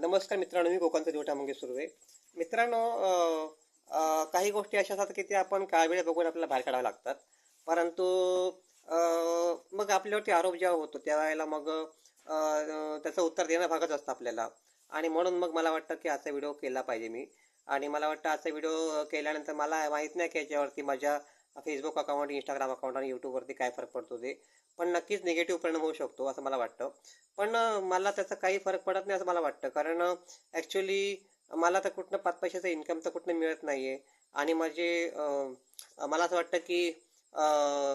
नमस्कार मित्रांनो मी कोकणचा देवटा मंगेश सुर्वे. मित्रांनो काही गोष्टी अशा असतात की ते आपण काळवेळ बघून आपल्याला बाहेर काढाव्या लागतात. परंतु मग आपल्यावरती आरोप जेव्हा होतो त्यावेळेला मग त्याचं उत्तर देणं भागच असतं आपल्याला. आणि म्हणून मग मला वाटतं की आजचा व्हिडिओ केला पाहिजे मी. आणि मला वाटतं आजचा व्हिडिओ केल्यानंतर मला माहीत नाही की याच्यावरती माझ्या फेसबुक अकाउंट इंस्टाग्राम अकाउंट आणि यूट्यूबवरती काय फरक पडतो ते. पण नक्कीच निगेटिव्ह परिणाम होऊ शकतो असं मला वाटतं. पण मला त्याचा काही फरक पडत नाही असं मला वाटतं. कारण ॲक्च्युली मला तर कुठनं पाच पैशाचं इन्कम तर कुठनं मिळत नाही आहे आणि माझे मला असं वाटतं की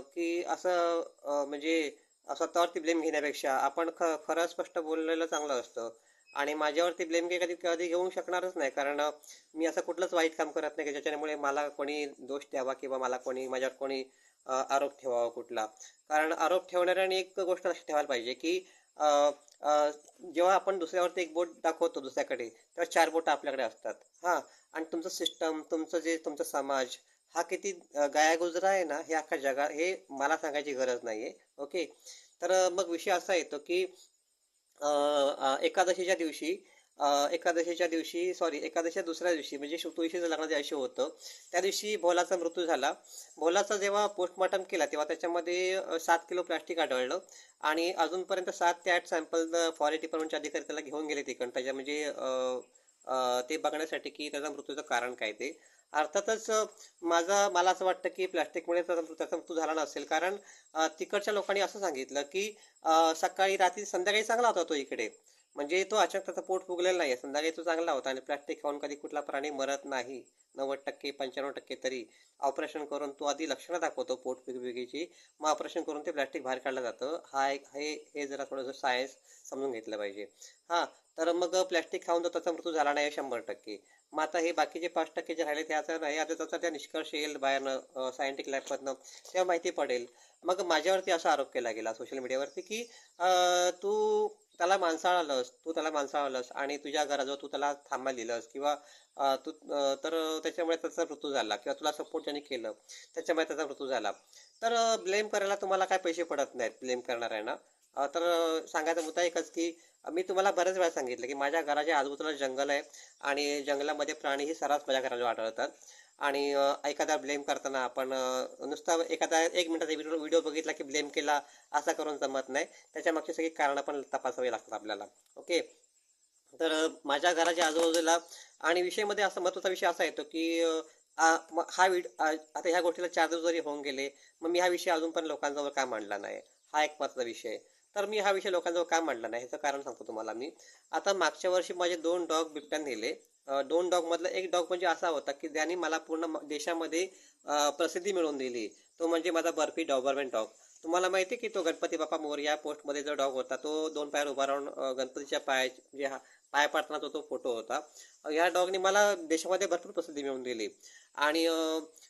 की असं म्हणजे स्वतःवरती ब्लेम घेण्यापेक्षा आपण ख खरं स्पष्ट बोललेलं चांगलं असतं. आणि माझ्यावरती ब्लेम काही कधी कधी घेऊ शकणारच नाही. कारण मी असं कुठलंच वाईट काम करत नाही की ज्याच्यामुळे मला कोणी दोष द्यावा किंवा मला कोणी माझ्यावर कोणी आरोप ठेवावा कुठला. कारण आरोप ठेवणाऱ्याने एक गोष्ट लक्षात ठेवायला पाहिजे की जेव्हा आपण दुसऱ्यावरती एक बोट दाखवतो दुसऱ्याकडे तेव्हा चार बोट आपल्याकडे असतात. हां. आणि तुमचं सिस्टम तुमचं जे तुमचा समाज हा किती गायागुजरा आहे ना हे अख्खा जगा हे मला सांगायची गरज नाही आहे ओके? तर मग विषय असा येतो की एकादशीच्या दिवशी एकादशीच्या दिवशी सॉरी एकादशीच्या दुसऱ्या दिवशी म्हणजे तुळशीचं लग्न ज्या दिवशी होतं त्या दिवशी भोलाचा मृत्यू झाला. भोलाचा जेव्हा पोस्टमॉर्टम केला तेव्हा त्याच्यामध्ये सात किलो प्लास्टिक आढळलं आणि अजूनपर्यंत सात ते आठ सॅम्पल फॉरेस्ट डिपार्टमेंटचे अधिकारी त्याला घेऊन गेले तिकडं. त्याच्या म्हणजे ते बघण्यासाठी की त्याचा मृत्यूचं कारण काय ते. अर्थातच माझा मला असं वाटतं की प्लॅस्टिकमुळे त्याचा मृत्यू त्याचा मृत्यू झाला नसेल. कारण तिकडच्या लोकांनी असं सांगितलं की सकाळी रात्री संध्याकाळी चांगला होता तो इकडे. म्हणजे तो अचानक त्याचा पोट फुगलेला नाही संध्याकाळी तो चांगला होता आणि प्लॅस्टिक खाऊन कधी कुठला प्राणी मरत नाही. नव्वद टक्के पंच्याण्णव टक्के तरी ऑपरेशन करून तो आधी लक्षणं दाखवतो पोट फुगफुगीची. मग ऑपरेशन करून ते प्लॅस्टिक बाहेर काढलं जातं. हा एक हे हे जरा थोडंसं सायन्स समजून घेतलं पाहिजे. हां तर मग प्लॅस्टिक खाऊन तर त्याचा मृत्यू झाला नाही शंभर टक्के. मग आता हे बाकीचे पाच टक्के जे राहिले त्याचा नाही आता त्याचा त्या निष्कर्ष येईल बाहेरनं सायंटिफिक लॅबमधनं तेव्हा माहिती पडेल. मग माझ्यावरती असा आरोप केला गेला सोशल मीडियावरती की अं, तू त्याला माणसाळलंस तू त्याला माणसाळलंस आणि तुझ्या घराजवळ तू त्याला थांबा दिलंस किंवा तू तर त्याच्यामुळे त्याचा मृत्यू झाला किंवा तुला सपोर्ट ज्याने केलं त्याच्यामुळे त्याचा मृत्यू झाला. तर ब्लेम करायला तुम्हाला काय पैसे पडत नाहीत ब्लेम करणाऱ्यांना? तर सांगायचा मुद्दा एकच की मी तुम्हाला बऱ्याच वेळा सांगितलं की माझ्या घराच्या आजूबाजूला जंगल आहे आणि जंगलामध्ये प्राणीही सर्रास माझ्या घराला आढळतात आणि एखादा ब्लेम करताना आपण नुसता एखादा एक मिनिटाचा व्हिडिओ व्हिडिओ बघितला की ब्लेम केला असा करून जमत नाही. त्याच्या मागची सगळी कारणं पण तपासावी लागतात आपल्याला. ओके? तर माझ्या घराच्या आजूबाजूला आणि विषयमध्ये असा महत्त्वाचा विषय असा येतो की हा विड आता ह्या गोष्टीला चार दिवस जरी होऊन गेले मग मी हा विषय अजून पण लोकांजवळ का मांडला नाही? हा एक महत्त्वाचा विषय आहे. तर मी हा विषय लोकांजवळ का मांडला नाही? ह्याचं कारण सांगतो तुम्हाला मी. आता मागच्या वर्षी माझे दोन डॉग बिबट्या नेले. दोन डॉग मधला एक डॉग म्हणजे असा होता की ज्याने मला पूर्ण देशामध्ये प्रसिद्धी मिळवून दिली. तो म्हणजे माझा बर्फी डॉबरमॅन डॉग. तुम्हाला माहिती की तो गणपती बाप्पा मोरया पोस्टमध्ये जो डॉग होता तो दोन पायावर उभा राहून गणपतीच्या पाय म्हणजे हा पाय पाडताना तो फोटो होता. या डॉगने मला देशामध्ये भरपूर प्रसिद्धी मिळवून दिली. आणि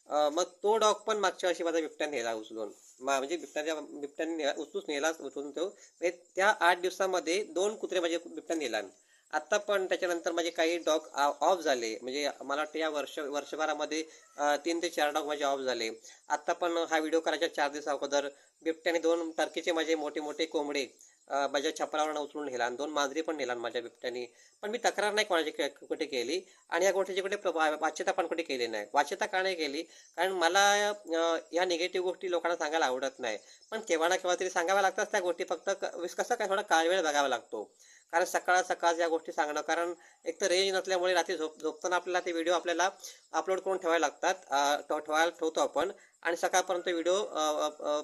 मग तो डॉग पण मागच्या वर्षी माझा बिबट्या नेला उचलून. म्हणजे बिबट्याच्या बिबट्याने उचलूच नेला उचलून तो. म्हणजे त्या आठ दिवसामध्ये दोन कुत्रे माझे बिबट्या नेला आता पण त्याच्यानंतर माझे काही डॉग ऑफ झाले. म्हणजे मला वाटतं या वर्ष वर्षभरामध्ये तीन ते चार डॉग माझे ऑफ झाले. आत्ता पण हा व्हिडिओ करायच्या चार दिवसा अगोदर बिबट्याने दोन टर्कीचे माझे मोठे मोठे कोंबडे माझ्या छपरावर उचलून नेला आणि दोन मांजरी पण नेला माझ्या बिबट्याने. पण मी तक्रार नाही कोणाची कुठे केली आणि या गोष्टीची कुठे वा- वाच्यता पण कुठे केली नाही. वाच्यता का नाही केली? कारण मला या निगेटिव्ह गोष्टी लोकांना सांगायला आवडत नाही. पण केव्हा ना केव्हा तरी सांगाव्या लागतात त्या गोष्टी. फक्त कसं काय थोडा काळ वेळ बघावा लागतो. कारण सकाळ सकाळ या गोष्टी सांगणं कारण एक तर रेंज नसल्यामुळे रात्री झोप झोपताना आपल्याला ते व्हिडिओ आपल्याला अपलोड करून ठेवायला लागतात. ठेवायला ठेवतो आपण. आणि सकाळपर्यंत व्हिडिओ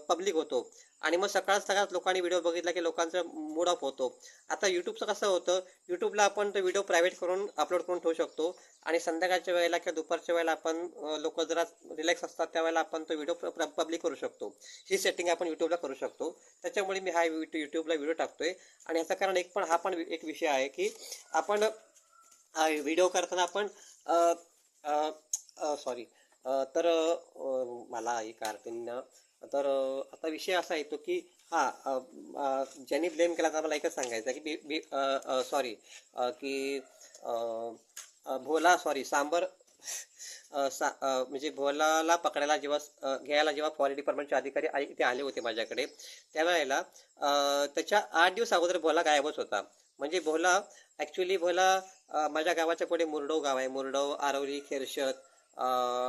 पब्लिक होतो. आणि मग सकाळ सकाळ लोकांनी व्हिडिओ बघितला की लोकांचा मूड ऑफ होतो. आता यूट्यूबचं कसं होतं यूट्यूबला आपण तो व्हिडिओ प्रायव्हेट करून अपलोड करून ठेवू शकतो. आणि संध्याकाळच्या वेळेला किंवा दुपारच्या वेळेला आपण लोक जरा रिलॅक्स असतात त्यावेळेला आपण तो व्हिडिओ पब्लिक करू शकतो. ही सेटिंग आपण यूट्यूबला करू शकतो. त्याच्यामुळे मी हा यूट्यूबला व्हिडिओ टाकतोय. आणि याचं कारण एक पण हा पण एक विषय आहे की आपण व्हिडिओ करताना आपण सॉरी तर मला एक आरतींना तर आता विषय असा येतो की हा ज्यांनी ब्लेम केला तर मला एकच सांगायचं की बी बी सॉरी की भोला सॉरी सांबर सा म्हणजे भोलाला पकडायला जेव्हा घ्यायला जेव्हा फॉरेस्ट डिपार्टमेंटचे अधिकारी आ- इथे आले होते माझ्याकडे त्यावेळेला त्याच्या आठ दिवस अगोदर भोला गायबच होता. म्हणजे भोला ॲक्च्युली भोला माझ्या गावाच्या पुढे मुरडव गाव आहे. मुरडव आरवली खेरशत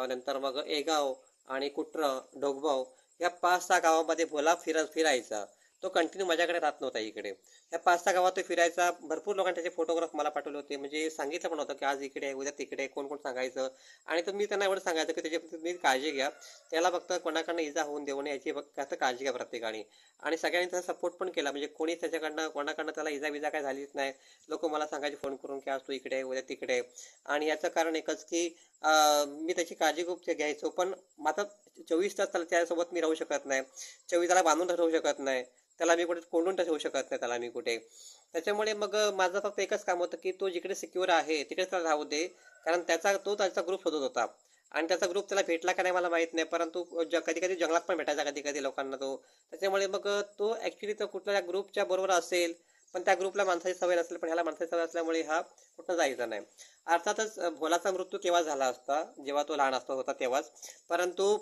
नंतर मग एगाव आणि कुट्र डोगबाव या पाच सहा गावामध्ये भोला फिरा फिरायचा. तो कंटिन्यू माझ्याकडे राहत नव्हता इकडे. या पाच सहा गावात तो फिरायचा. भरपूर लोकांनी त्याचे फोटोग्राफ मला पाठवले होते. म्हणजे सांगितलं पण होतं की आज इकडे आहे उद्या तिकडे कोण कोण सांगायचं. आणि तर मी त्यांना एवढं सांगायचं की त्याची तुम्ही काळजी घ्या. त्याला फक्त कोणाकडनं इजा होऊन देऊ नये याची फक्त काळजी घ्या प्रत्येकाने. आणि सगळ्यांनी त्याचा सपोर्ट पण केला. म्हणजे कोणी त्याच्याकडनं कोणाकडनं त्याला इजा विजा काय झालीच नाही. लोक मला सांगायचे फोन करून की आज तू इकडे उद्या तिकडे आणि याचं कारण एकच की मी त्याची काळजी खूप घ्यायचो पण मात्र चोवीस तास त्याला त्यासोबत मी राहू शकत नाही. चोवीस त्याला बांधून ठेवू शकत नाही. त्याला मी कुठे कोंडून ठेवू शकत नाही त्याला मी कुठे. त्याच्यामुळे मग माझं फक्त एकच काम होतं की तो जिकडे सिक्युअर आहे तिकडे त्याला राहू दे. कारण त्याचा तो त्याचा ग्रुप शोधत होता. आणि त्याचा ग्रुप त्याला भेटला का नाही मला माहीत नाही परंतु कधी कधी जंगलात पण भेटायचा कधी कधी लोकांना तो. त्याच्यामुळे मग तो ऍक्च्युली तो कुठल्या ग्रुपच्या बरोबर असेल पण त्या ग्रुपला माणसाची सवय नसेल पण ह्याला माणसाची सवय असल्यामुळे हा कुठं जायचा नाही. अर्थातच भोलाचा मृत्यू केव्हा झाला असता जेव्हा तो लहान असता होता तेव्हाच. परंतु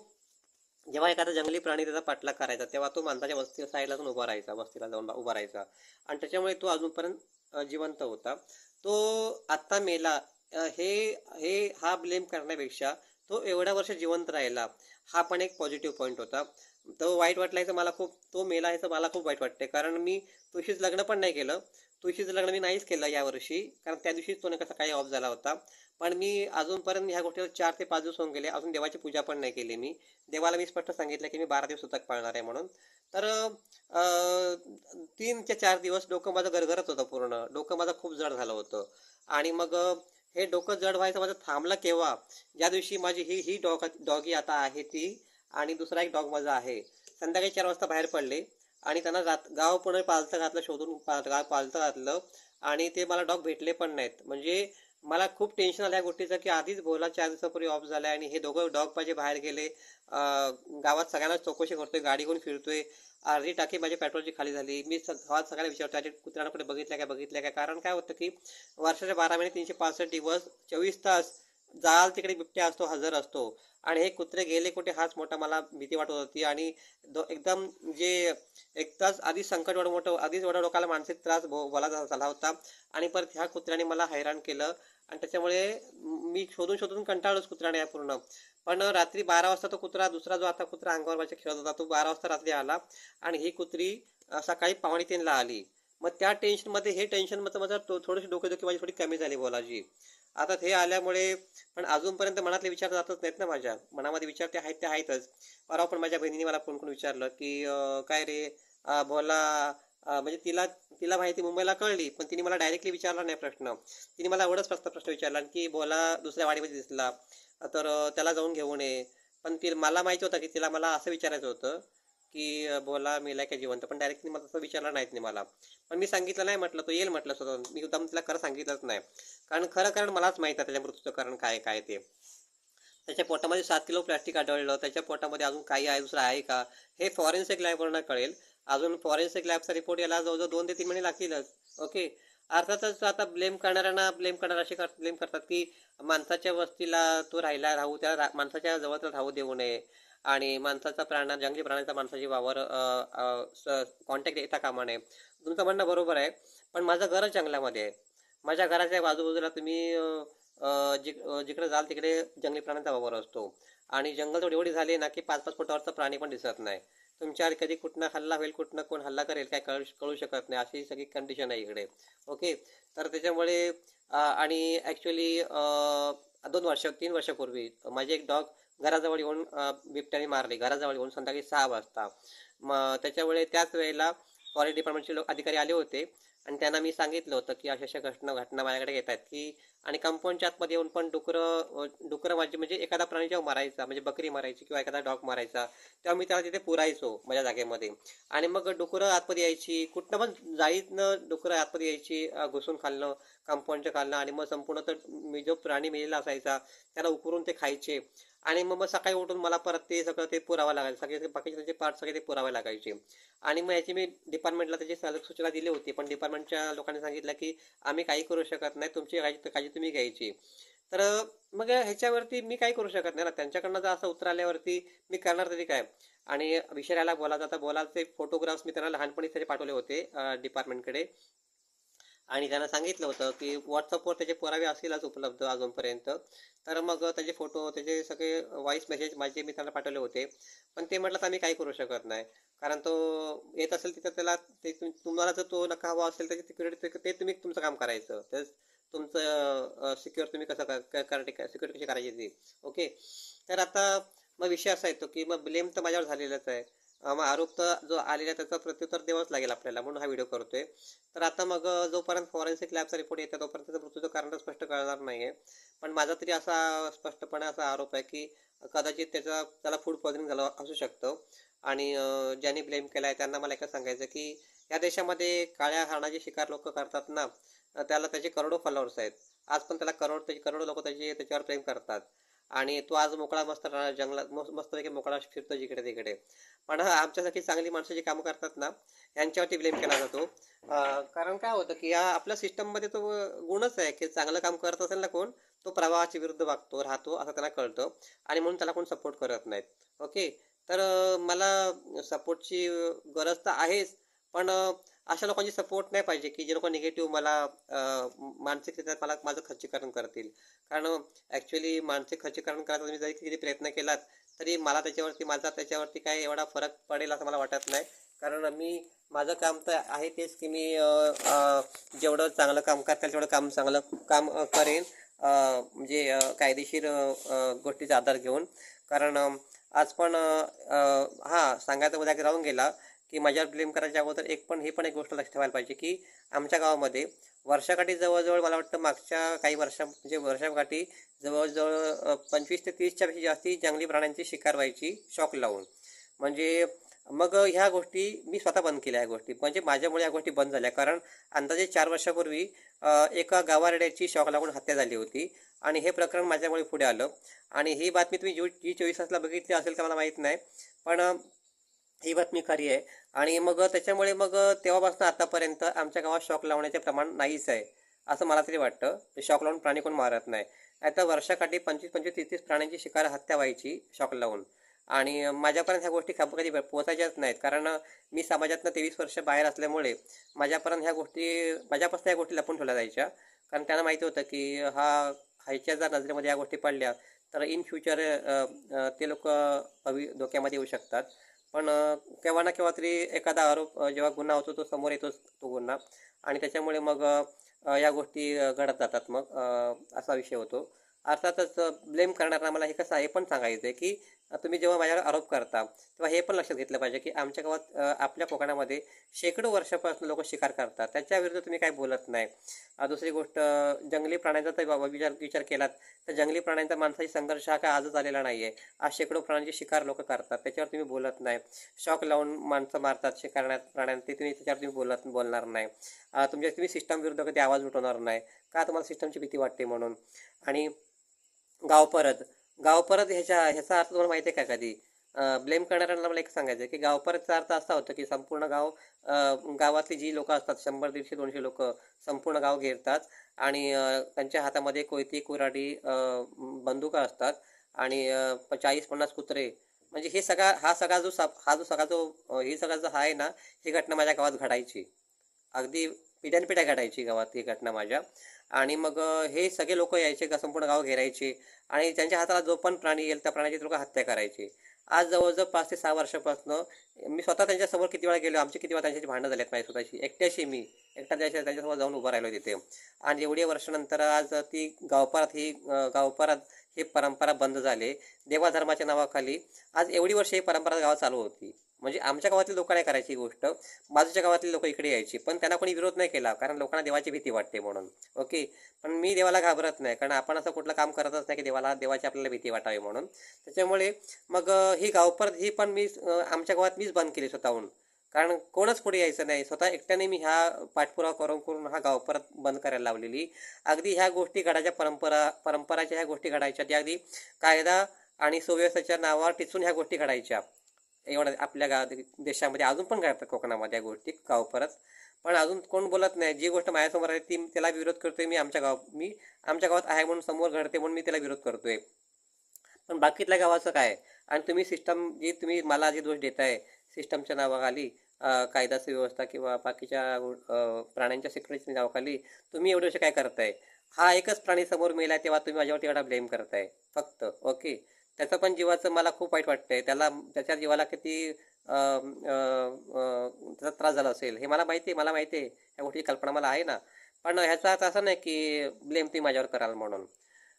जेव्हा एखादा जंगली प्राणी त्याचा पाठलाग करायचा तेव्हा तो माणसाच्या वस्ती साईडला जाऊन उभा राहायचा वस्तीला जाऊन उभा राहायचा. आणि त्याच्यामुळे तो अजूनपर्यंत जिवंत होता. तो आत्ता मेला हे हे हा ब्लेम करण्यापेक्षा तो एवढ्या वर्ष जिवंत राहिला. हा पण एक पॉझिटिव्ह पॉईंट होता. तो वाईट वाटलायचं मला खूप तो मेला ह्याचं मला खूप वाईट वाटते कारण मी तुळशीचं लग्न पण नाही केलं. तुळशीचं लग्न मी नाहीच केलं यावर्षी कारण त्या दिवशीच तो कसा काही ऑफ झाला होता. पण मी अजूनपर्यंत ह्या गोष्टीला चार ते पाच दिवस होऊन गेले. अजून देवाची पूजा पण नाही केली मी. देवाला मी स्पष्ट सांगितलं की मी बारा दिवस सुतक पाळणार आहे म्हणून. तर तीन ते चार दिवस डोकं माझं गरगरत होतं पूर्ण. डोकं माझं खूप जड झालं होतं. आणि मग हे डोकं जड व्हायचं माझं थांबलं केव्हा? ज्या दिवशी माझी ही ही डॉग डॉगी आता आहे ती आणि दुसरा एक डॉग माझा आहे. संध्याकाळी चार वाजता बाहेर पडले आणि त्यांना रात गाव पुणे पालतं घातलं शोधून पा- गाव पालतं घातलं. आणि ते मला डॉग भेटले पण नाहीत. म्हणजे मला खूप टेन्शन आलं या गोष्टीचं की आधीच भोला चार दिवसापूर्वी ऑफ झाला आणि हे दोघं डॉग माझे बाहेर गेले. गावात सगळ्यांना चौकशी करतोय गाडी घेऊन फिरतोय. अर्धी टाकी माझ्या पेट्रोलची खाली झाली. मी स- गावात सगळ्या विचारतो अरे कुत्र्यानं कुठे बघितल्या काय बघितल्या काय कारण काय होतं की वर्षाच्या बारा महिने तीनशे पासष्ट दिवस चोवीस तास जाल तिकडे बिबट्या असतो हजर असतो. आणि हे कुत्रे गेले कुठे हाच मोठा मला भीती वाटत होती. आणि एकदम जे एक तास आधीच संकट एवढं मोठं आधीच एवढ्या लोकांना मानसिक त्रास बोला झाला होता. आणि परत ह्या कुत्र्याने मला हैराण केलं. आणि त्याच्यामुळे मी शोधून शोधून कंटाळलोच कुत्र्याने या पूर्ण. पण रात्री बारा वाजता तो कुत्रा दुसरा जो आता कुत्रा अंगावर माझ्या खेळत होता तो बारा वाजता रात्री आला. आणि ही कुत्री सकाळी पावणे तीनला आली. मग त्या टेन्शनमध्ये हे टेन्शन माझं थोडीशी डोकेदुखी माझी थोडी कमी झाली बोलाची. आता हे आल्यामुळे पण अजूनपर्यंत मनातले विचार जातच नाहीत ना माझ्या. मनामध्ये विचार ते आहेत ते आहेतच. परवा पण माझ्या बहिणीने मला फोन करून विचारलं की काय रे? बोला म्हणजे तिला तिला माहिती मुंबईला कळली पण तिने मला डायरेक्टली विचारला नाही प्रश्न. तिने मला एवढंच फक्त प्रश्न विचारला की बोला दुसऱ्या वाडीमध्ये दिसला. तर त्याला जाऊन घेऊन ये. पण ती मला माहिती होतं की तिला मला असं विचारायचं होतं. की बोला बोला मेलाय का जिवंत. पण डायरेक्टली मला तसं विचारलं नाहीत नाही मला. पण मी सांगितलं नाही म्हटलं तो येईल म्हटलं स्वतः मी उद्या तिला खरं सांगितलंच नाही. कारण खरं कारण मलाच माहीत आहे त्याच्या मृत्यूचं कारण काय काय ते. त्याच्या पोटामध्ये सात किलो प्लॅस्टिक आढळलं. त्याच्या पोटामध्ये अजून काही आहे दुसरं आहे का? हे फॉरेन्सिक लॅबवरनं कळेल. अजून फॉरेन्सिक लॅबचा रिपोर्ट याला जवळजवळ दोन ते तीन महिने लागतीलच. ओके अर्थातच आता ब्लेम करणाऱ्यांना ब्लेम करणार असे ब्लेम करतात की माणसाच्या वस्तीला तो राहिला राहू त्या माणसाच्या जवळ राहू देऊ नये. आणि माणसाचा प्राणा जंगली प्राण्याचा माणसाची वावर कॉन्टॅक्ट येता कामा नये. तुमचं म्हणणं बरोबर आहे. पण माझं घरच जंगलामध्ये आहे. माझ्या घराच्या बाजूबाजूला तुम्ही जिक जिकडे जाल तिकडे जंगली प्राण्यांचा वावर असतो. आणि जंगल थोडी एवढी झाली ना की पाच पाच फुटावरचा प्राणी पण दिसत नाही. तुमच्यावर कधी कुठनं हल्ला होईल कुठनं कोण हल्ला करेल काय कळू कळू शकत नाही. अशी सगळी कंडिशन आहे इकडे. ओके तर त्याच्यामुळे आणि ॲक्च्युली दोन वर्ष तीन वर्षापूर्वी माझे एक डॉग घराजवळ येऊन बिबट्याने मारले. घराजवळ येऊन संध्याकाळी सहा वाजता. मग त्याच्यामुळे त्याच वेळेला फॉरेस्ट डिपार्टमेंटचे लोक अधिकारी आले होते. आणि त्यांना मी सांगितलं होतं की अशा अशा घटना घटना माझ्याकडे येत आहेत की आणि कंपाऊंडच्या आतमध्ये येऊन पण डुकरं डुकरं माझी म्हणजे एखादा प्राणी जेव्हा मारायचा म्हणजे बकरी मारायची किंवा एखादा डॉग मारायचा तेव्हा मी त्याला तिथे पुरायचो माझ्या जागेमध्ये. आणि मग डुकरं आतमध्ये यायची कुठनं पण जाळीतनं डुकरं आतमध्ये यायची घुसून खाल्लं कंपाऊंडच्या खाल्लं आणि मग संपूर्ण तर मी जो प्राणी मेलेला असायचा त्याला उकरून ते खायचे. आणि मग मग सकाळी उठून मला परत ते सगळं ते पुरावं लागायचं सगळे बाकीचे त्याचे पार्ट सगळे ते पुरावे लागायचे. आणि मग याची मी डिपार्टमेंटला त्याची सूचना दिली होती पण डिपार्टमेंटच्या लोकांनी सांगितलं की आम्ही काही करू शकत नाही तुमची काही तुम्ही घ्यायची. तर मग ह्याच्यावरती मी काही करू शकत नाही ना? त्यांच्याकडनं जर असं उत्तर आल्यावरती मी करणार तरी काय? आणि विषयाला बोला जाता बोलाचे फोटोग्राफ्स मी त्यांना लहानपणी त्याचे पाठवले होते डिपार्टमेंटकडे आणि त्यांना सांगितलं होतं की व्हॉट्सअपवर त्याचे पुरावे असतीलच उपलब्ध अजूनपर्यंत. तर मग त्याचे फोटो त्याचे सगळे व्हॉइस मेसेज माझे मी त्यांना पाठवले होते. पण ते म्हटलं तर आम्ही काही करू शकत नाही. कारण तो येत असेल तिथं त्याला ते तुम्हाला जर तो नका हवा असेल त्याची सिक्युरिटी ते तुम्ही तुमचं काम करायचं. तर तुमचं सिक्युअर तुम्ही कसं सिक्युरिटी कशी करायची ती? ओके तर आता मग विषय असा येतो की मग ब्लेम तर माझ्यावर झालेलाच आहे. मग आरोप तर जो आलेला आहे त्याचा प्रत्युत्तर द्यावंच लागेल आपल्याला म्हणून हा व्हिडिओ करतोय. तर आता मग जोपर्यंत फॉरेन्सिक लॅबचा रिपोर्ट येतो तोपर्यंत त्याचं मृत्यूचं कारण स्पष्ट कळणार आहे पण माझा तरी असा स्पष्टपणे असा आरोप आहे की कदाचित त्याचा त्याला फूड पॉइझनिंग झालं असू शकतं. आणि ज्यांनी ब्लेम केला आहे त्यांना मला एकच सांगायचं की या देशामध्ये काळ्या हरणाचे शिकार लोक करतात ना त्याला त्याचे करोडो फॉलोअर्स आहेत. आज पण त्याला करोड त्याचे करोडो लोक त्याचे त्याच्यावर प्रेम करतात. आणि तो आज मोकळा मस्त जंगलात मस्त मस्तपैकी मोकळा फिरतो जिकडे तिकडे. पण आमच्यासाठी चांगली माणसं जी कामं करतात ना यांच्यावरती ब्लेम केला जातो. कारण काय होतं की या आपल्या सिस्टममध्ये तो गुणच आहे की चांगलं काम करत असेल ना कोण तो प्रवाहाच्या विरुद्ध वागतो राहतो असं त्यांना कळतं. आणि म्हणून त्याला कोण सपोर्ट करत नाहीत. ओके तर मला सपोर्टची गरज तर आहेच. पण अशा लोकांची सपोर्ट नाही पाहिजे की जे लोक निगेटिव्ह मला मानसिकरित्या मला माझं खर्चीकरण करतील. कारण ॲक्च्युली मानसिक खर्चीकरण करायचा तुम्ही जरी किती प्रयत्न केलात तरी मला त्याच्यावरती माझा त्याच्यावरती काय एवढा फरक पडेल असं मला वाटत नाही. कारण मी माझं काम तर आहे तेच की मी जेवढं चांगलं काम करता तेवढं काम चांगलं काम करेन. म्हणजे कायदेशीर गोष्टीचा आधार घेऊन. कारण आज पण हां सांगायचं उद्या राहून गेला. की माझ्यावर ब्लेम करायच्या अगोदर एक पण हे पण एक गोष्ट लक्षात ठेवायला पाहिजे की आमच्या गावामध्ये वर्षाकाठी जवळजवळ मला वाटतं मागच्या काही वर्षा म्हणजे वर्षाकाठी जवळजवळ पंचवीस ते तीसच्या पेक्षा जास्ती जंगली प्राण्यांची शिकार व्हायची शॉक लावून. म्हणजे मग ह्या गोष्टी मी स्वतः बंद केल्या ह्या गोष्टी. म्हणजे माझ्यामुळे ह्या गोष्टी बंद झाल्या. कारण अंदाजे चार वर्षापूर्वी एका गावारेड्याची शॉक लागून हत्या झाली होती. आणि हे प्रकरण माझ्यामुळे पुढे आलं. आणि ही बातमी तुम्ही जी जी चोवीस तासला बघितली असेल तर मला माहीत नाही. पण ही बातमी खरी आहे. आणि मग त्याच्यामुळे मग तेव्हापासून आतापर्यंत आमच्या गावात शॉक लावण्याचे प्रमाण नाहीच आहे. असं मला तरी वाटतं. शॉक लावून प्राणी कोण मारत नाही. आता वर्षाकाठी पंचवीस पंचवीस तीस तीस प्राण्यांची शिकार हत्या व्हायची शॉक लावून. आणि माझ्यापर्यंत ह्या गोष्टी खप कधी पोचायच्याच नाहीत. कारण मी समाजातनं तेवीस वर्ष बाहेर असल्यामुळे माझ्यापर्यंत ह्या गोष्टी माझ्यापासून ह्या गोष्टी लपून ठेवल्या जायच्या. कारण त्यांना माहिती होतं की हा ह्याच्या जर नजरेमध्ये या गोष्टी पडल्या तर इन फ्युचर ते लोक भवि धोक्यामध्ये येऊ शकतात. पण केव्हा ना केव्हा तरी एखादा आरोप जेव्हा गुन्हा होतो तो समोर येतोच तो गुन्हा. आणि त्याच्यामुळे मग या गोष्टी घडत जातात मग असा विषय होतो. अर्थातच ब्लेम करणारा मला हे कसं आहे हे पण सांगायचं आहे की तुम्ही जेव्हा माझ्यावर आरोप करता तेव्हा हे पण लक्षात घेतलं पाहिजे की आमच्या गावात आपल्या कोकणामध्ये शेकडो वर्षापासून लोक शिकार करतात. त्याच्या विरुद्ध तुम्ही काय बोलत नाही. दुसरी गोष्ट जंगली प्राण्यांचा तर विचार विचार केलात तर जंगली प्राण्यांचा माणसाशी संघर्ष हा काय आजच आलेला नाही आहे आज शेकडो प्राण्यांची शिकार लोक करतात त्याच्यावर तुम्ही बोलत नाही. शॉक लावून माणसं मारतात शिकारण्यात प्राण्यांना ते तुम्ही त्याच्यावर तुम्ही बोलत बोलणार नाही. तुमच्या तुम्ही सिस्टम विरुद्ध कधी आवाज उठवणार नाही. का तुम्हाला सिस्टमची भीती वाटते म्हणून? आणि गाव परत गाव परत ह्याच्या ह्याचा अर्थ तुम्हाला माहिती आहे का कधी? ब्लेम करणाऱ्यांना मला एक सांगायचं आहे की गावपरतचा अर्थ असा होतो की संपूर्ण गाव गावातली जी लोक असतात शंभर दीडशे दोनशे लोक संपूर्ण गाव घेरतात आणि त्यांच्या हातामध्ये कोयती कुऱ्हाडी बंदुका असतात आणि चाळीस पन्नास कुत्रे. म्हणजे हे सगळा हा सगळा जो सप- हा जो सगळा जो ही सगळा जो आहे ना ही घटना माझ्या गावात घडायची. अगदी पिढ्यानपिढ्या घडायची गावात ही घटना माझ्या. आणि मग हे सगळे लोक यायचे का संपूर्ण गाव घेरायचे आणि त्यांच्या हाताला जो पण प्राणी येईल त्या प्राण्याची लोक हत्या करायची. आज जवळजवळ पाच ते सहा वर्षापासून मी स्वतः त्यांच्यासमोर किती वेळा गेलो आमची किती वेळा त्यांच्याशी भांडणं झालेत माझ्या स्वतःची एकट्याशी मी एकटा त्याच्या त्यांच्यासमोर जाऊन उभा राहिलो तिथे. आणि एवढ्या वर्षानंतर आज ती गावपारात ही गावपारात ही परंपरा बंद झाली. देवाधर्माच्या नावाखाली. आज एवढी वर्ष ही परंपरा गावात चालू होती. म्हणजे आमच्या गावातली लोक नाही करायची ही गोष्ट. बाजूच्या गावातली लोक इकडे यायची. पण त्यांना कोणी विरोध नाही केला. कारण लोकांना देवाची भीती वाटते म्हणून. ओके? पण मी देवाला घाबरत नाही. कारण आपण असं कुठलं काम करतच नाही की देवाला देवाची आपल्याला भीती वाटावी म्हणून. त्याच्यामुळे मग ही गावपरत ही पण मी आमच्या गावात मीच बंद केली स्वतःहून. कारण कोणच पुढे यायचं नाही. स्वतः एकट्याने मी ह्या पाठपुरावा करून करून हा गाव परत बंद करायला लावलेली. अगदी ह्या गोष्टी घडायच्या परंपरा परंपराच्या ह्या गोष्टी घडायच्या. त्या अगदी कायदा आणि सुव्यवस्थेच्या नावावर टिचून ह्या गोष्टी घडायच्या. एवढा आपल्या गाव देशामध्ये अजून पण घडतात कोकणामध्ये या गोष्टी. गाव परत. पण अजून कोण बोलत नाही. जी गोष्ट माझ्यासमोर आहे ती त्याला विरोध करतोय मी आमच्या गाव मी आमच्या गावात आहे म्हणून समोर घडते म्हणून मी त्याला विरोध करतोय. पण बाकीतल्या गावाचं काय? आणि तुम्ही सिस्टम जी तुम्ही मला जे दोष देताय सिस्टमच्या नावाखाली कायदा सुव्यवस्था किंवा बाकीच्या प्राण्यांच्या सिक्युरिटीच्या नावाखाली तुम्ही एवढे वर्ष काय करताय? हा एकच प्राणी समोर मेला तेव्हा तुम्ही माझ्यावरती एवढा ब्लेम करताय. फक्त. ओके त्याचं पण जीवाचं मला खूप वाईट वाटतंय. त्याला त्याच्या जीवाला किती त्याचा त्रास झाला असेल हे मला माहिती आहे मला माहिती आहे. या गोष्टीची कल्पना मला आहे ना. पण ह्याचा अर्थ असं नाही की ब्लेम तुम्ही माझ्यावर कराल म्हणून.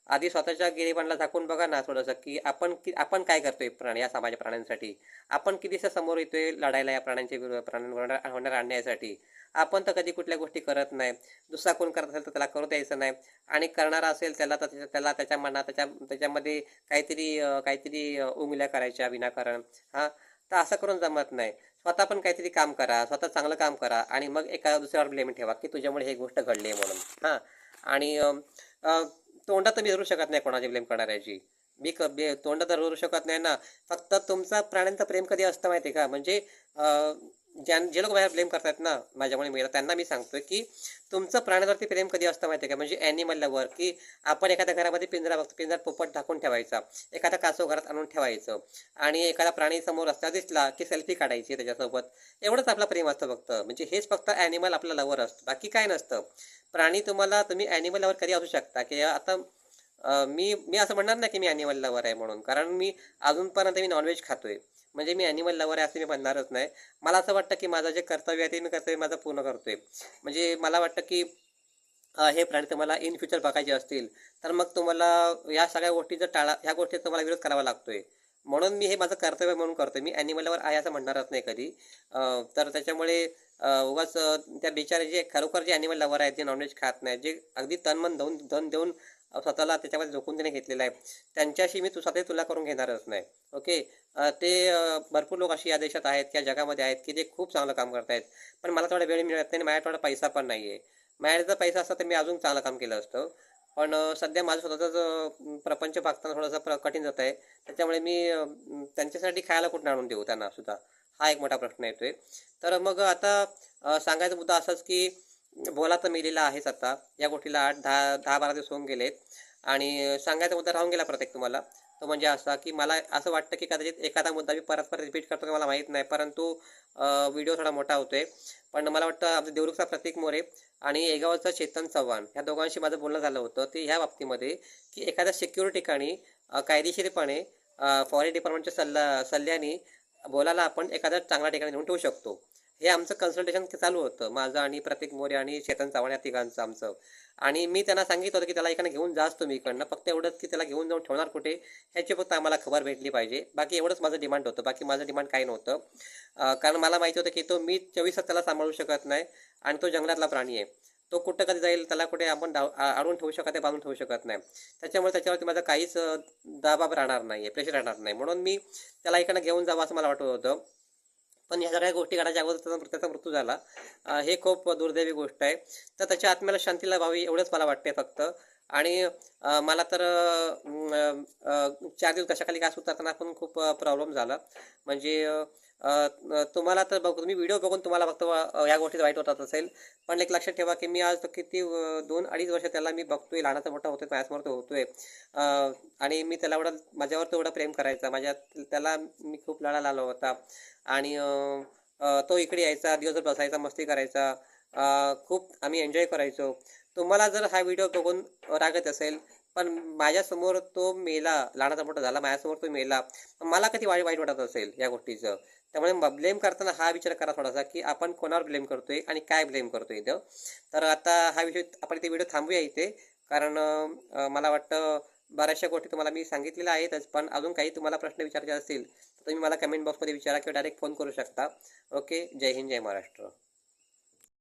आधी स्वतःच्या गिरीबांना झाकून बघा ना थोडंसं की आपण की आपण काय करतोय प्राणी या समाज प्राण्यांसाठी? आपण कितीसं समोर येतोय लढायला या प्राण्यांच्या विरोध प्राण्यांवर होणार आणण्यासाठी? आपण तर कधी कुठल्या गोष्टी करत नाही. दुसरा कोण करत असेल तर त्याला करू द्यायचं नाही. आणि करणारा असेल त्याला तर त्याला त्याच्या मनात त्याच्या त्याच्यामध्ये काहीतरी काहीतरी उंगल्या करायच्या विनाकारण. हां? तर असं करून जमत नाही. स्वतः पण काहीतरी काम करा स्वतः चांगलं काम करा आणि मग एका दुसऱ्यावर ब्लेम ठेवा की तुझ्यामुळे ही गोष्ट घडली आहे म्हणून. हां? आणि तोंडात तर मी धरू शकत नाही कोणाची ब्लेम करणाऱ्याची मी क तोंडात तर धरू शकत नाही ना. फक्त तुमचा प्राण्यांचं प्रेम कधी असतं माहिती का? म्हणजे अं, ज्या जे लोक माझ्या ब्लेम करतात ना माझ्यामुळे मेला त्यांना मी सांगतोय की तुमचं प्राण्यावरती प्रेम कधी असतं माहिती आहे का? म्हणजे ॲनिमल लवर की आपण एखाद्या घरामध्ये पिंजरा बघतो पिंजरा पोपट टाकून ठेवायचा एखादा कासव घरात आणून ठेवायचं आणि एखादा प्राणी समोर रस्ता दिसला की सेल्फी काढायची त्याच्यासोबत एवढंच आपलं प्रेम असतं फक्त. म्हणजे हेच फक्त ॲनिमल आपलं लवर असतं. बाकी काय नसतं. प्राणी तुम्हाला तुम्ही ॲनिमल लवर कधी असू शकता की आता मी मी असं म्हणणार नाही की मी ॲनिमल लवर आहे म्हणून कारण मी अजूनपर्यंत मी नॉनव्हेज खातोय. म्हणजे मी ॲनिमल लवर आहे असं मी म्हणणारच नाही. मला असं वाटतं की माझं जे कर्तव्य आहे ते मी कर्तव्य माझं पूर्ण करतोय. म्हणजे मला वाटतं की हे प्राणी तुम्हाला इन फ्युचर बघायचे असतील तर मग तुम्हाला या सगळ्या गोष्टी जर टाळा ह्या गोष्टी तुम्हाला विरोध करावा लागतोय. म्हणून मी हे माझं कर्तव्य म्हणून करतोय. मी ॲनिमलवर आहे असं म्हणणारच नाही कधी. तर त्याच्यामुळे उगाच त्या बिचारे जे खरोखर जे ॲनिमल लवर आहेत जे नॉनव्हेज खात नाही जे अगदी तन मन देऊन धन देऊन स्वतःला त्याच्यामध्ये झोकून देणे घेतलेलं आहे. त्यांच्याशी मी तू स्वतः तुला करून घेणारच नाही. ओके? ते भरपूर लोक अशी या देशात आहेत किंवा जगामध्ये आहेत की ते खूप चांगलं काम करत आहेत. पण मला थोडा वेळ मिळत नाही माझ्या थोडा पैसा पण नाही आहे माझ्याकडे जर पैसा असता तर मी अजून चांगलं काम केलं असतं. पण सध्या माझं स्वतःचं प्रपंच भागताना थोडंसं प्र कठीण जात आहे. त्याच्यामुळे मी त्यांच्यासाठी खायला कुठं आणून देऊ त्यांना सुद्धा? हा एक मोठा प्रश्न येतोय. तर मग आता सांगायचा मुद्दा असाच की बोला तर मेलेला आहेच आता या गोष्टीला आठ दहा दहा बारा दिवस होऊन गेलेत. आणि सांगायचा मुद्दा राहून गेला प्रत्येक तुम्हाला. तो म्हणजे असा की मला असं वाटतं की कदाचित एखादा मुद्दा मी परत परत रिपीट करतो मला माहीत नाही. परंतु व्हिडिओ थोडा मोठा होतोय. पण मला वाटतं आमचं देवरुखचा प्रतीक मोरे आणि एगावचा चेतन चव्हाण ह्या दोघांशी माझं बोलणं झालं होतं. ते ह्या बाबतीमध्ये की एखाद्या सिक्युअर ठिकाणी कायदेशीरपणे फॉरेन डिपार्टमेंटच्या सल्ला सल्ल्याने बोलायला आपण एखाद्या चांगल्या ठिकाणी नेऊन ठेवू शकतो. हे आमचं कन्सल्टेशन चालू होतं. माझं आणि प्रतीक मोरे आणि चेतन चव्हाण या तिघांचं आमचं. आणि मी त्यांना सांगितलं होतं की त्याला इकडनं घेऊन जाच तुम्ही इकडनं. फक्त एवढंच की त्याला घेऊन जाऊन ठेवणार कुठे ह्याची फक्त आम्हाला खबर भेटली पाहिजे. बाकी एवढंच माझं डिमांड होतं. बाकी माझं डिमांड काही नव्हतं. कारण मला माहिती होतं की तो मी चोवीस त्याला सांभाळू शकत नाही आणि तो जंगलातला प्राणी आहे. तो कुठं कधी जाईल त्याला कुठे आपण डाव आणून अडवून ठेवू शकत नाही बांधून ठेवू शकत नाही. त्याच्यामुळे त्याच्यावरती माझा काहीच दाबाब राहणार नाही आहे प्रेशर राहणार नाही. म्हणून मी त्याला इकडनं घेऊन जावं असं मला वाटत होतं. पण ह्या सगळ्या गोष्टी घडायच्या अगोदर त्याचा त्याचा मृत्यू झाला. हे खूप दुर्दैवी गोष्ट आहे. तर त्याच्या आत्म्याला शांतीला व्हावी एवढंच मला वाटते फक्त. आणि मला तर चार दिवस कशाखाली घास उतरताना पण खूप प्रॉब्लेम झाला. म्हणजे तुम्हाला तर बघ तुम्ही व्हिडिओ बघून तुम्हाला फक्त या गोष्टीत वाईट होतात असेल. पण एक लक्षात ठेवा की मी आज किती दोन अडीच वर्ष त्याला मी बघतोय लहानाचा मोठा होतोय माझ्यासमोर तो होतोय. आणि मी त्याला एवढा माझ्यावर तो एवढा प्रेम करायचा. माझ्या त्याला मी खूप लढा लावला होता. आणि तो इकडे यायचा दिवसभर बसायचा मस्ती करायचा. खूप आम्ही एन्जॉय करायचो. तुम्हाला जर हा व्हिडिओ बघून रागत असेल पण माझ्यासमोर तो मेला लहानाचा मोठा झाला माझ्यासमोर तो मेला मला कधी वाईट वाईट वाटत असेल या गोष्टीचं? त्यामुळे ब्लेम करताना हा विचार करा थोडासा की आपण कोणावर ब्लेम करतोय आणि काय ब्लेम करतोय इथं? तर आता हा विषय आपण इथे व्हिडिओ थांबूया इथे कारण मला वाटतं बऱ्याचशा गोष्टी तुम्हाला मी सांगितलेल्या आहेतच पण अजून काही तुम्हाला प्रश्न विचारायचे असतील तर तुम्ही मला कमेंट बॉक्समध्ये विचारा किंवा डायरेक्ट फोन करू शकता. ओके जय हिंद जय महाराष्ट्र.